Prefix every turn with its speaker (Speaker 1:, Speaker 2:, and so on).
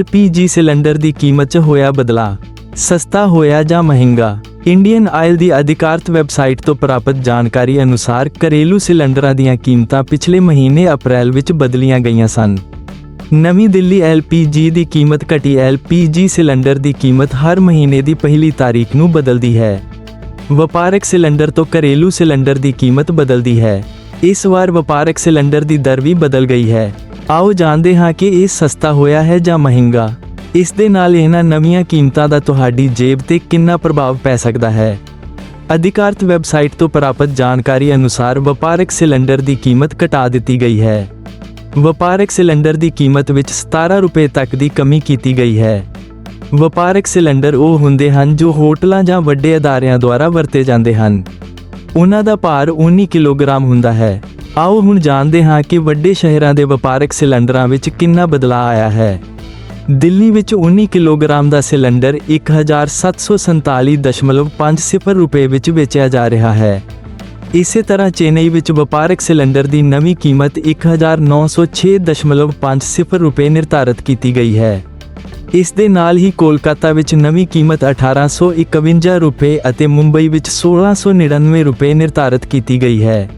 Speaker 1: LPG cylinder ਦੀ ਕੀਮਤ 'ਚ ਹੋਇਆ ਬਦਲਾਅ, ਸਸਤਾ ਹੋਇਆ ਜਾਂ ਮਹਿੰਗਾ? ਇੰਡੀਅਨ ਆਇਲ ਦੀ ਅਧਿਕਾਰਤ ਵੈਬਸਾਈਟ ਤੋਂ ਪ੍ਰਾਪਤ ਜਾਣਕਾਰੀ ਅਨੁਸਾਰ ਘਰੇਲੂ ਸਿਲੰਡਰਾਂ ਦੀਆਂ ਕੀਮਤਾਂ ਪਿਛਲੇ ਮਹੀਨੇ ਅਪ੍ਰੈਲ ਵਿੱਚ ਬਦਲੀਆਂ ਗਈਆਂ ਸਨ। ਨਵੀਂ ਦਿੱਲੀ LPG ਦੀ ਕੀਮਤ ਘਟੀ LPG ਸਿਲੰਡਰ ਦੀ ਕੀਮਤ ਹਰ ਮਹੀਨੇ ਦੀ ਪਹਿਲੀ ਤਾਰੀਖ ਨੂੰ ਬਦਲਦੀ ਹੈ। ਵਪਾਰਕ ਸਿਲੰਡਰ ਤੋਂ ਘਰੇਲੂ ਸਿਲੰਡਰ ਦੀ ਕੀਮਤ ਬਦਲਦੀ ਹੈ। ਇਸ ਵਾਰ ਵਪਾਰਕ ਸਿਲੰਡਰ ਦੀ ਦਰ ਵੀ ਬਦਲ ਗਈ ਹੈ। ਆਓ ਜਾਣਦੇ ਹਾਂ ਕਿ ਇਹ ਸਸਤਾ ਹੋਇਆ ਹੈ ਜਾਂ ਮਹਿੰਗਾ। ਇਸ ਦੇ ਨਾਲ ਇਹਨਾਂ ਨਵੀਆਂ ਕੀਮਤਾਂ ਦਾ ਤੁਹਾਡੀ ਜੇਬ ਤੇ ਕਿੰਨਾ ਪ੍ਰਭਾਵ ਪੈ ਸਕਦਾ ਹੈ। ਅਧਿਕਾਰਤ ਵੈਬਸਾਈਟ ਤੋਂ ਪ੍ਰਾਪਤ ਜਾਣਕਾਰੀ ਅਨੁਸਾਰ ਵਪਾਰਕ ਸਿਲੰਡਰ ਦੀ ਕੀਮਤ ਘਟਾ ਦਿੱਤੀ ਗਈ ਹੈ। ਵਪਾਰਕ ਸਿਲੰਡਰ ਦੀ ਕੀਮਤ ਵਿੱਚ 17 ਰੁਪਏ ਤੱਕ ਦੀ ਕਮੀ ਕੀਤੀ ਗਈ ਹੈ। ਵਪਾਰਕ ਸਿਲੰਡਰ ਉਹ ਹੁੰਦੇ ਹਨ ਜੋ ਹੋਟਲਾਂ ਜਾਂ ਵੱਡੇ ਅਦਾਰਿਆਂ ਦੁਆਰਾ ਵਰਤੇ ਜਾਂਦੇ ਹਨ। ਉਹਨਾਂ ਦਾ ਭਾਰ 19 ਕਿਲੋਗ੍ਰਾਮ ਹੁੰਦਾ ਹੈ। ਆਓ ਹੁਣ ਜਾਣਦੇ ਹਾਂ ਕਿ ਵੱਡੇ ਸ਼ਹਿਰਾਂ ਦੇ ਵਪਾਰਕ ਸਿਲੰਡਰਾਂ ਵਿੱਚ ਕਿੰਨਾ ਬਦਲਾਅ ਆਇਆ ਹੈ। ਦਿੱਲੀ ਵਿੱਚ 19 ਕਿਲੋਗ੍ਰਾਮ ਦਾ ਸਿਲੰਡਰ 1747.50 ਰੁਪਏ ਵਿੱਚ ਵੇਚਿਆ ਜਾ ਰਿਹਾ ਹੈ। ਇਸੇ ਤਰ੍ਹਾਂ ਚੇਨਈ ਵਿੱਚ ਵਪਾਰਕ ਸਿਲੰਡਰ ਦੀ ਨਵੀਂ ਕੀਮਤ 1906.50 ਰੁਪਏ ਨਿਰਧਾਰਤ ਕੀਤੀ ਗਈ ਹੈ। ਇਸ ਦੇ ਨਾਲ ਹੀ ਕੋਲਕਾਤਾ ਵਿੱਚ ਨਵੀਂ ਕੀਮਤ 1851 ਰੁਪਏ ਅਤੇ ਮੁੰਬਈ ਵਿੱਚ 1699 ਰੁਪਏ ਨਿਰਧਾਰਤ ਕੀਤੀ ਗਈ ਹੈ।